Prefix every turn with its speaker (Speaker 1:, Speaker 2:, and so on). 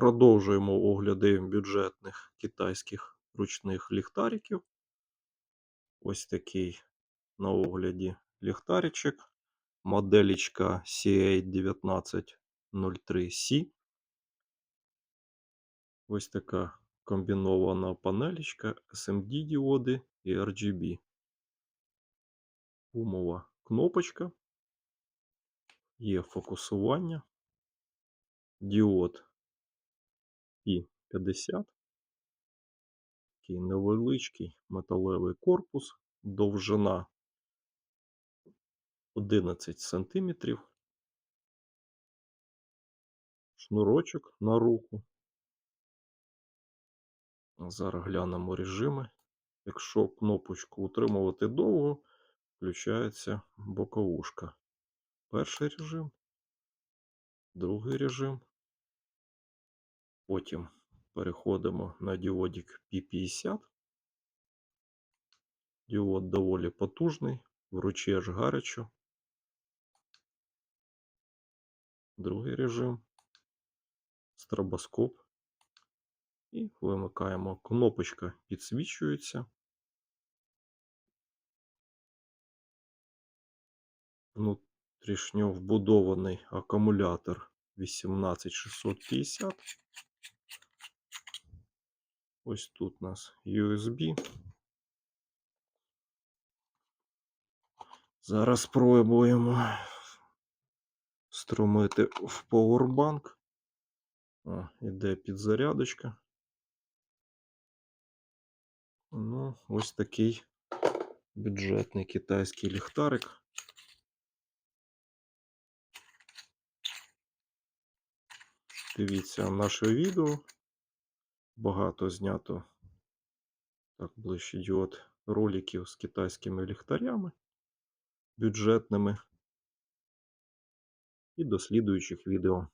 Speaker 1: Продовжуємо огляди бюджетних китайських ручних ліхтариків. Ось такий на огляді ліхтаричок. Моделічка CA1903C. Ось така комбінована панелічка SMD діоди і RGB. Умова кнопочка. Є фокусування. Діод і 50. Такий невеличкий металевий корпус, довжина 11 см. Шнурочок на руку. Зараз глянемо режими. Якщо кнопочку утримувати довго, включається боковушка. Перший режим, другий режим. Потім переходимо на діодик P50. Діод доволі потужний, в руці аж гарячо. Другий режим, стробоскоп. І вимикаємо. Кнопочка підсвічується. Внутрішньо вбудований акумулятор 18650. Ось тут у нас USB. Зараз спробуємо струмити в Powerbank. О, іде підзарядочка. Ну, ось такий бюджетний китайський ліхтарик. Дивіться наше відео. Багато знято так ближче діод роликів з китайськими ліхтарями бюджетними і до слідуючих відео.